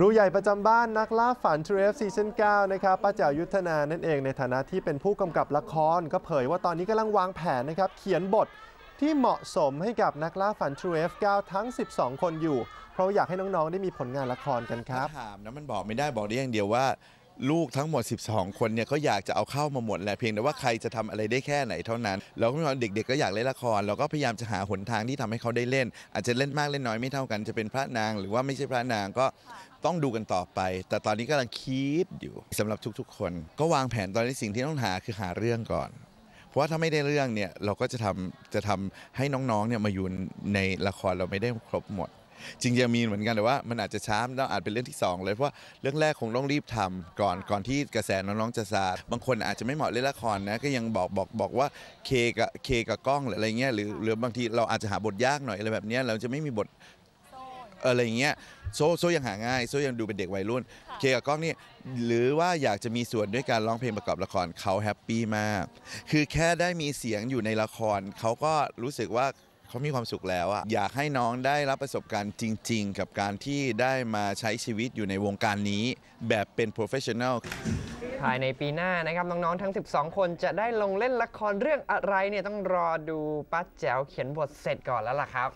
ครูใหญ่ประจำบ้านนักล่าฝัน True F ซีซั่น9นะครับป้าแจ๋วยุทธนานั่นเองในฐานะที่เป็นผู้กำกับละคร ก็เผยว่าตอนนี้กำลังวางแผนนะครับเขียนบทที่เหมาะสมให้กับนักล่าฝัน True F 9ทั้ง 12 คนอยู่ เพราะอยากให้น้องๆ ได้มีผลงานละครกันครับ ถามนะมันบอกไม่ได้บอกได้อย่างเดียวว่า ลูกทั้งหมด 12 คนเนี่ยเขาอยากจะเอาเข้ามาหมดแหละเพียงแต่ว่าใครจะทำอะไรได้แค่ไหนเท่านั้น แล้วก็เด็กๆก็อยากเล่นละคร เราก็พยายามจะหาหนทางที่ทำให้เขาได้เล่น อาจจะเล่นมากเล่นน้อยไม่เท่ากันจะเป็นพระนาง หรือว่าไม่ใช่พระนางก็ ต้องดูกันต่อไป แต่ตอนนี้กำลังคิดอยู่สำหรับทุกๆ คน ก็วางแผนตอนนี้สิ่งที่ต้องหาคือหาเรื่องก่อน เพราะว่าถ้าไม่ได้เรื่องเนี่ยเราก็จะทำจะทำให้น้องๆเนี่ยมาอยู่ในละครเราไม่ได้ครบหมด จริงๆมีเหมือนกันแต่ว่ามันอาจจะช้าต้องอาจเป็นเรื่องที่ 2 เลยเพราะว่าเรื่องแรกคงต้องรีบทำก่อนก่อนที่กระแสน้องๆจะซาบางคนอาจจะไม่เหมาะเล่นละครนะก็ยังบอกบอกบอกว่าเคกับเคกับกล้องหรืออะไรเงี้ยหรือหรือบางทีเราอาจจะหาบทยากหน่อยอะไรแบบเนี้ยเราจะไม่มีบท อะไรเงี้ยโซโซยังหาง่ายโซยังดูเป็นเด็กวัยรุ่น เคกับกล้องนี่หรือว่าอยากจะมีส่วนด้วยการร้องเพลงประกอบละครเขาแฮปปี้มาก คือแค่ได้มีเสียงอยู่ในละครเขาก็รู้สึกว่าเขามีความสุขแล้วอะอยากให้น้องได้รับประสบการณ์จริง ๆ กับการที่ได้มาใช้ชีวิตอยู่ในวงการนี้ แบบเป็น professional ภายในปีหน้านะครับ น้อง ๆ ทั้ง 12 คนจะได้ลงเล่นละครเรื่องอะไรเนี่ยต้องรอดูป้าแจ๋วเขียนบทเสร็จก่อนแล้วล่ะครับ